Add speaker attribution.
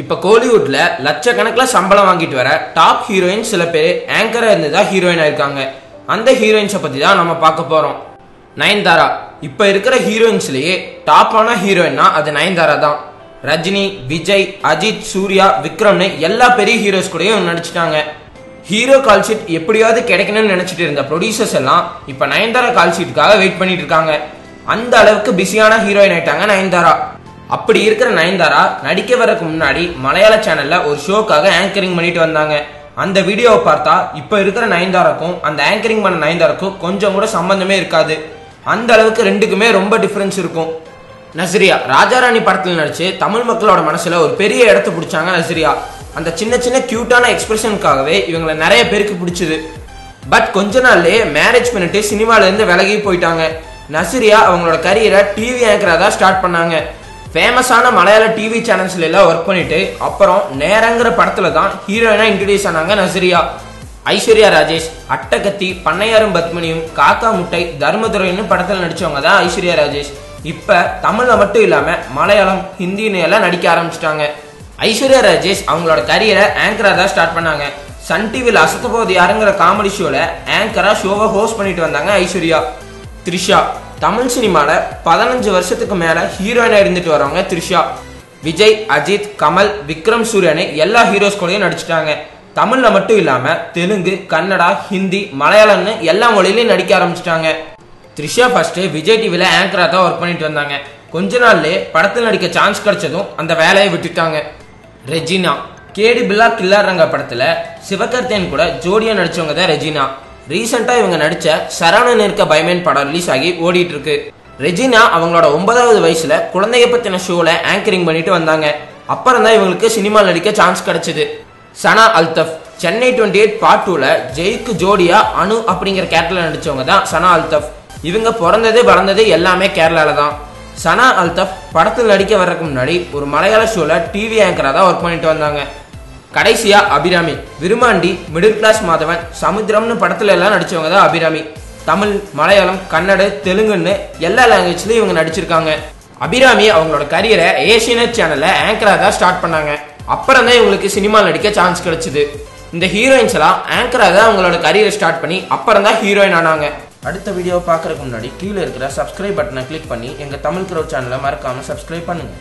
Speaker 1: இப்ப கோலிவுட்ல லட்சக்கணக்கில் சம்பளம் வாங்கிட்டு வர டாப் ஹீரோயின் சில பேர் ஆங்கரா இருந்து தான் ஹீரோயின் ஆயிருக்காங்க. அந்த ஹீரோயின்ஸை பத்தி தான் நம்ம பார்க்க போறோம். நயன்தாரா இப்ப இருக்கிற ஹீரோயின்ஸ்லயே டாப்பான ஹீரோயின்னா அது நயன்தாரா தான். ரஜினி விஜய் அஜித் சூர்யா விக்ரம்னு எல்லா பெரிய ஹீரோஸ் கூடயும் நடிச்சிட்டாங்க. ஹீரோ கால் ஷீட் எப்படியாவது கிடைக்கணும்னு நினைச்சிட்டு இருந்த ப்ரொடியூசர்ஸ் எல்லாம் இப்ப நயன்தாரா கால் ஷீட்டுக்காக வெயிட் பண்ணிட்டு இருக்காங்க. அந்த அளவுக்கு பிஸியான ஹீரோயின் ஆயிட்டாங்க நயன்தாரா. அப்படி இருக்கிற நயன்தாரா நடிக்க வரதுக்கு முன்னாடி மலையாள சேனல்ல ஒரு ஷோக்காக ஆங்கரிங் பண்ணிட்டு வந்தாங்க. அந்த வீடியோவை பார்த்தா இப்ப இருக்கிற நயன்தாராக்கும் அந்த ஆங்கரிங் பண்ண நயன்தாராக்கும் கொஞ்சம் கூட சம்பந்தமே இருக்காது. அந்த அளவுக்கு ரெண்டுக்குமே ரொம்ப டிஃபரன்ஸ் இருக்கும். நஸ்ரியா ராஜாராணி படத்தில் நடிச்சு தமிழ் மக்களோட மனசுல ஒரு பெரிய இடத்த பிடிச்சாங்க நஸ்ரியா அந்த சின்ன சின்ன கியூட்டான எக்ஸ்பிரஷனுக்காகவே இவங்களை நிறைய பேருக்கு பிடிச்சது. பட் கொஞ்ச நாள்லயே மேரேஜ் பண்ணிட்டு சினிமால இருந்து விலகி போயிட்டாங்க. நஸ்ரியா அவங்களோட கரியரை டிவி ஆங்கரா தான் ஸ்டார்ட் பண்ணாங்க. ஃபேமஸான மலையாள டிவி சேனல்ஸ்ல எல்லாம் ஒர்க் பண்ணிட்டு அப்புறம் நேரங்கிற படத்துல தான் ஹீரோயினா இன்ட்ரடியூஸ் ஆனாங்க நசிரியா. ஐஸ்வர்யா ராஜேஷ் அட்டகத்தி பண்ணையாரும் பத்மினியும் காக்கா முட்டை தர்மதுரைன்னு படத்தில் நடிச்சவங்க தான் ஐஸ்வர்யா ராஜேஷ். இப்ப தமிழ்ல மட்டும் இல்லாம மலையாளம் ஹிந்தின்னு எல்லாம் நடிக்க ஆரம்பிச்சிட்டாங்க. ஐஸ்வர்யா ராஜேஷ் அவங்களோட கரியரை ஆங்கரா தான் ஸ்டார்ட் பண்ணாங்க. சன் டிவியில் அசத்த போது யாருங்கிற காமெடி ஷோல ஆங்கரா ஷோவை ஹோஸ்ட் பண்ணிட்டு வந்தாங்க ஐஸ்வர்யா. த்ரிஷா. தமிழ் சினிமாவில் பதினஞ்சு வருஷத்துக்கு மேலே ஹீரோயினாக இருந்துட்டு வரவங்க த்ரிஷா விஜய் அஜித் கமல் விக்ரம் சூரியனு எல்லா ஹீரோஸ் கூடயும் நடிச்சிட்டாங்க. தமிழில் மட்டும் இல்லாமல் தெலுங்கு கன்னடா ஹிந்தி மலையாளம்னு எல்லா மொழியிலையும் நடிக்க ஆரம்பிச்சிட்டாங்க. த்ரிஷா ஃபர்ஸ்ட்டு விஜய் டிவியில் ஆங்கராக தான் ஒர்க் பண்ணிட்டு வந்தாங்க. கொஞ்ச நாள்லேயே படத்தில் நடிக்க சான்ஸ் கிடைச்சதும் அந்த வேலையை விட்டுட்டாங்க. ரெஜினா கேடி பில்லா கில்லார் ரங்க படத்துல சிவகார்த்தியன் கூட ஜோடியாக நடிச்சவங்க தான் ரெஜினா. ரீசெண்டா இவங்க நடிச்ச சரவணன் இருக்க பயமேன் படம் ரிலீஸ் ஆகி ஓடிட்டு இருக்கு ரெஜினா அவங்களோட ஒன்பதாவது வயசுல குழந்தைய பத்தின ஷோல ஆங்கரிங் பண்ணிட்டு வந்தாங்க. அப்புறம் தான் இவங்களுக்கு சினிமா நடிக்க சான்ஸ் கிடைச்சது. Sana Althaf Chennai twenty eight part டூல ஜெய்க்கு ஜோடியா அனு அப்படிங்கிற கேரக்டர்ல நடிச்சவங்க தான் சனா அல்தப். இவங்க பிறந்தது வளர்ந்தது எல்லாமே கேரளால தான். சனா அல்தப் படத்தில் நடிக்க வர்றதுக்கு முன்னாடி ஒரு மலையாள ஷோல டிவி ஆங்கரா தான் ஒர்க் பண்ணிட்டு வந்தாங்க. கடைசியா அபிராமி. விருமாண்டி மிடில் கிளாஸ் மாதவன் சமுத்திரம்னு படத்துல எல்லாம் நடிச்சவங்க தான் அபிராமி. தமிழ் மலையாளம் கன்னட தெலுங்குன்னு எல்லா லாங்குவேஜ்லயும் இவங்க நடிச்சிருக்காங்க. அபிராமி அவங்களோட கரியரை ஏசியனட் சேனல்ல ஆங்கரா தான் ஸ்டார்ட் பண்ணாங்க. அப்புறம் தான் இவங்களுக்கு சினிமா நடிக்க சான்ஸ் கிடைச்சது. இந்த ஹீரோயின்ஸ் எல்லாம் ஆங்கரா தான் அவங்களோட கரியரை ஸ்டார்ட் பண்ணி அப்புறம் தான் ஹீரோயின் ஆனாங்க. அடுத்த வீடியோ பார்க்கறதுக்கு முன்னாடி கீழே இருக்கிற சப்ஸ்கிரைப் பட்டனை கிளிக் பண்ணி எங்க தமிழ் க்ரோ சேனலை மறக்காம சப்ஸ்கிரைப் பண்ணுங்க.